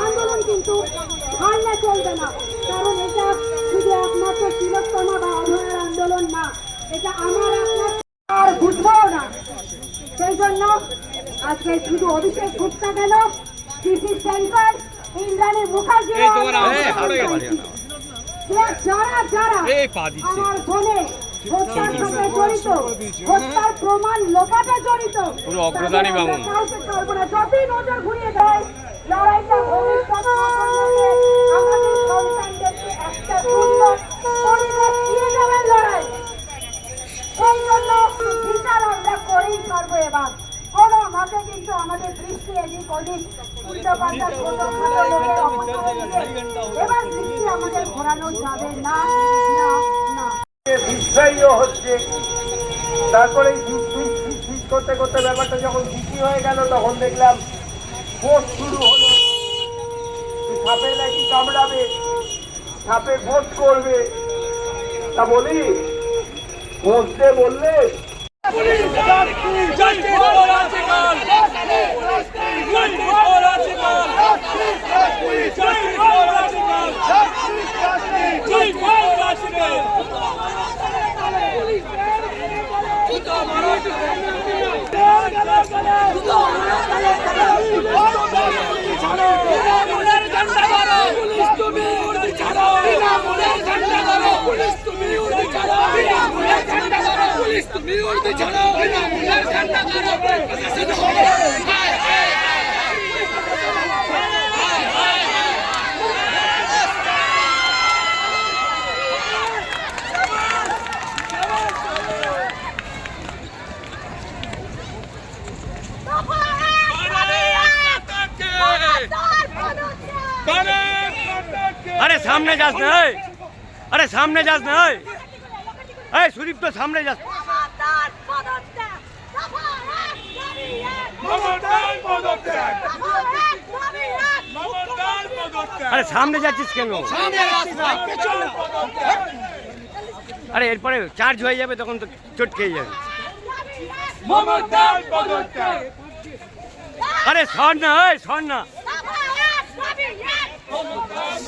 আন্দোলন কিন্তু হারলে চলবে না। কারণ এটা শুধু একমাত্র তিলোত্তমা বা অভয়ের আন্দোলন না, এটা আমার, আপনার আর বুঝবও না। সেই জন্য আজকে শুধু অভিষেক গুপ্তা কেন? কৃষি সেন্টার ইন্দ্রাণী মুখার্জি এই তোমার আওয়াজ হাঁটতে পারি যারা যারা এই পা দিচ্ছে। আমার বোনে হত্যার সাথে জড়িত হত্যার প্রমাণ লোকাতে জড়িত পুরো অগ্রদানী বামুন। কাউকে ছাড়বো না। যতই নজর ঘুরিয়ে দেয় লড়াইটা ভবিষ্যৎ আমাদের সন্তানদেরকে একটা সুন্দর পরিবেশ দিয়ে যাবে লড়াই সেই জন্য বিচার আমরা করেই ছাড়বো এবার কোনো কিন্তু আমাদের দৃষ্টি এদিক ওদিক এবার আমাদের ঘোরানো যাবে না হচ্ছে। তারপরে করতে করতে ব্যাপারটা যখন বিক্রি হয়ে গেল, তখন দেখলাম ভোট শুরু হলো। সাপে নাকি কামড়াবে, সাপে ভোট করবে। তা বলি বসতে বললে আরে যাস না। আরে সামনে যাস না এই। এই সুদীপ তো সামনে যাস। আরে সামনে যাচ্ছিস কেন? আরে এরপরে চার্জ হয়ে যাবে তখন তো চোট খেয়ে যাবে। আরে সর না সর না।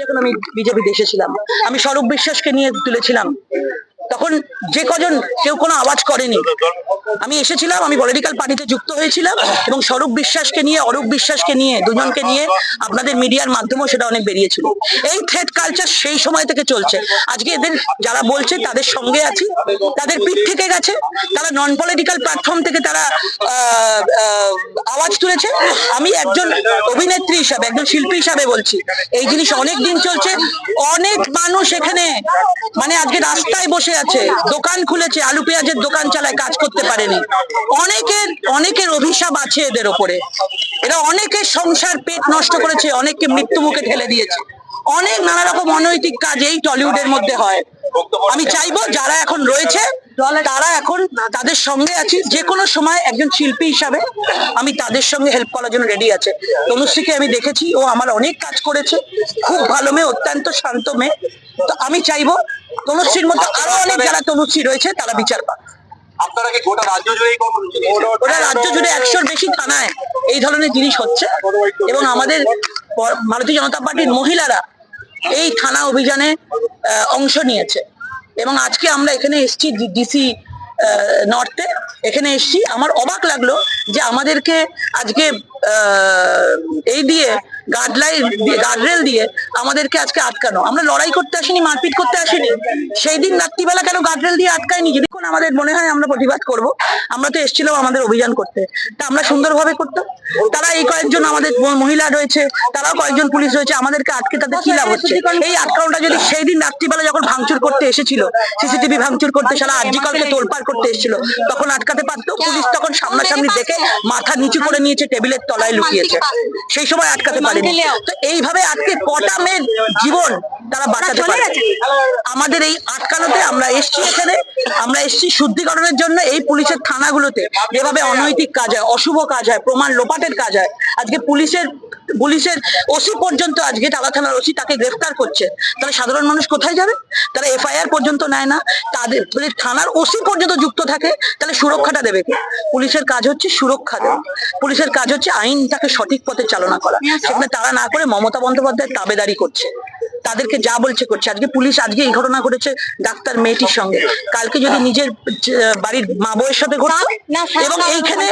যখন আমি বিজেপিতে এসেছিলাম আমি স্বরূপ বিশ্বাসকে নিয়ে তুলেছিলাম। তখন যে কজন, কেউ কোনো আওয়াজ করেনি। আমি এসেছিলাম, আমি পলিটিক্যাল পার্টিতে যুক্ত হয়েছিলাম এবং স্বরূপ বিশ্বাসকে নিয়ে, অরূপ বিশ্বাসকে নিয়ে, দুজনকে নিয়ে আপনাদের মিডিয়ার মাধ্যমেও সেটা অনেক বেরিয়েছিল। এই থ্রেড কালচার সেই সময় থেকে চলছে। আজকে এদের যারা বলছে, তাদের সঙ্গে আছি, তাদের পিঠ থেকে গেছে, তারা নন পলিটিক্যাল প্ল্যাটফর্ম থেকে তারা আওয়াজ তুলেছে আমি একজন অভিনেত্রী হিসাবে, একজন শিল্পী হিসাবে বলছি। এই জিনিস অনেক দিন চলছে। অনেক মানুষ এখানে মানে আজকে রাস্তায় বসে আছে, দোকান খুলেছে, আলু পেঁয়াজের দোকান চালায়, কাজ করতে পারেনি। অনেকের অনেকের অভিশাপ আছে এদের ওপরে। এরা অনেকের সংসার পেট নষ্ট করেছে, অনেককে মৃত্যু মুখে ঠেলে দিয়েছে। অনেক নানা রকম অনৈতিক কাজ এই টলিউডের মধ্যে হয়। আমি চাইব যারা এখন রয়েছে তারা এখন তাদের সঙ্গে আছি। যে কোনো সময় একজন শিল্পী হিসাবে আমি তাদের সঙ্গে হেল্প করার জন্য রেডি আছে। তনুশ্রীকে আমি দেখেছি ও আমার অনেক কাজ করেছে। খুব ভালো মেয়ে অত্যন্ত শান্ত মেয়ে। তো আমি চাইব তনুশ্রীর মতো আরও অনেক যারা তনুশ্রী রয়েছে তারা বিচার পাক। আপনারা কি গোটা রাজ্য জুড়ে এই ওরা রাজ্য জুড়ে একশোর বেশি থানায় এই ধরনের জিনিস হচ্ছে। এবং আমাদের ভারতীয় জনতা পার্টির মহিলারা এই থানা অভিযানে অংশ নিয়েছে। এবং আজকে আমরা এখানে এসছি ডিসি নর্থে। এখানে এসছি। আমার অবাক লাগল যে আমাদেরকে আজকে এই দিয়ে গার্ডরেল দিয়ে আমাদেরকে আজকে আটকানো। আমরা লড়াই করতে আসিনি, মারপিট করতে আসিনি। সেই দিন রাত্রিবেলা কেন গার্ডরেল দিয়ে আটকায়নি? যদি কোনো আমাদের মনে হয় আমরা প্রতিবাদ করব, আমরা তো এসেছিলাম আমাদের অভিযান করতে। তা আমরা সুন্দরভাবে করতাম। তারা এই কয়েকজন আমাদের মহিলা রয়েছে, তারাও কয়েকজন পুলিশ রয়েছে, আমাদেরকে আটকে তাদের কি লাভ হচ্ছে? এই আটকানোটা যদি সেই দিন রাত্রিবেলা যখন ভাঙচুর করতে এসেছিল, সিসিটিভি ভাঙচুর করতে সারা আর্জিকলকে তোলপাড় করতে এসেছিল, তখন আটকাতে পারতো? পুলিশ তখন সামনাসামনি দেখে মাথা নিচু করে নিয়েছে, টেবিলের তলায় লুকিয়েছে। সেই সময় আটকাতে পারেনি। তো এইভাবে আজকে কটা মেয়ের জীবন তারা বাঁচাতে পারে আমাদের এই আটকানোতে আমরা এসছি এখানে। আমরা এসছি শুদ্ধিকরণের জন্য এই পুলিশের থানাগুলোতে। যেভাবে অনৈতিক কাজ হয় অশুভ কাজ হয় প্রমাণ লোপাটের কাজ হয় আজকে পুলিশের পুলিশের ওসি পর্যন্ত আজকে টালা থানার ওসি তাকে গ্রেফতার করছে। তাহলে সাধারণ মানুষ কোথায় যাবে? তারা এফআইআর পর্যন্ত নেয় না। তাদের থানার ওসি পর্যন্ত যুক্ত থাকে, তাহলে সুরক্ষাটা দেবে কে? পুলিশের কাজ হচ্ছে সুরক্ষা দেওয়া। পুলিশের কাজ হচ্ছে আইনটাকে সঠিক পথে চালনা করা। সেখানে তারা না করে মমতা বন্দ্যোপাধ্যায় তাবেদারি করছে। তাদেরকে যা বলছে করছে। আজকে পুলিশ আজকে এই ঘটনা ঘটেছে ডাক্তার মেয়েটির সঙ্গে। কালকে যদি নিজের বাড়ির মা বউয়ের সাথে ঘটতো এবং এইখানে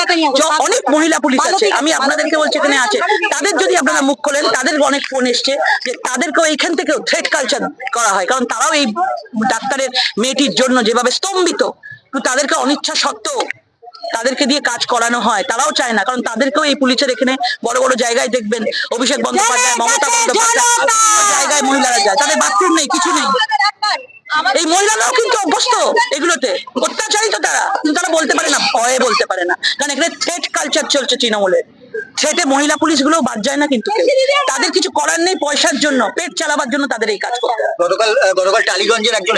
অনেক মহিলা পুলিশ আছে। আমি আপনাদেরকে বলছি এখানে আছে। তাদের যদি আপনারা মুখ খোলেন তাদের অনেক ফোন এসছে যে তাদেরকেও এইখান থেকেও থ্রেট কালচার করা হয়। কারণ তারাও এই ডাক্তারের মেয়েটির জন্য যেভাবে স্তম্ভিত তাদেরকে অনিচ্ছা সত্ত্বেও তাদেরকে দিয়ে কাজ করানো হয় তারাও চায় না কারণ তাদেরকেও এই পুলিশের এখানে বড় বড় জায়গায় দেখবেন। অভিষেক বন্দ্যোপাধ্যায় মমতা বন্দ্যোপাধ্যায় জায়গায় মহিলারা যায় তাদের বাথরুম নেই কিছু নেই। এই মহিলারাও কিন্তু অভ্যস্ত এগুলোতে অত্যাচারিত তারা কিন্তু তারা বলতে পারে না ভয়ে বলতে পারে না কারণ এখানে থ্রেট কালচার চলছে তৃণমূলের। থ্রেটে মহিলা পুলিশগুলো বাদ যায় না কিন্তু তাদের কিছু করার নেই পয়সার জন্য পেট চালাবার জন্য তাদের এই কাজ করতে হয়। গতকাল গতকাল টালিগঞ্জের একজন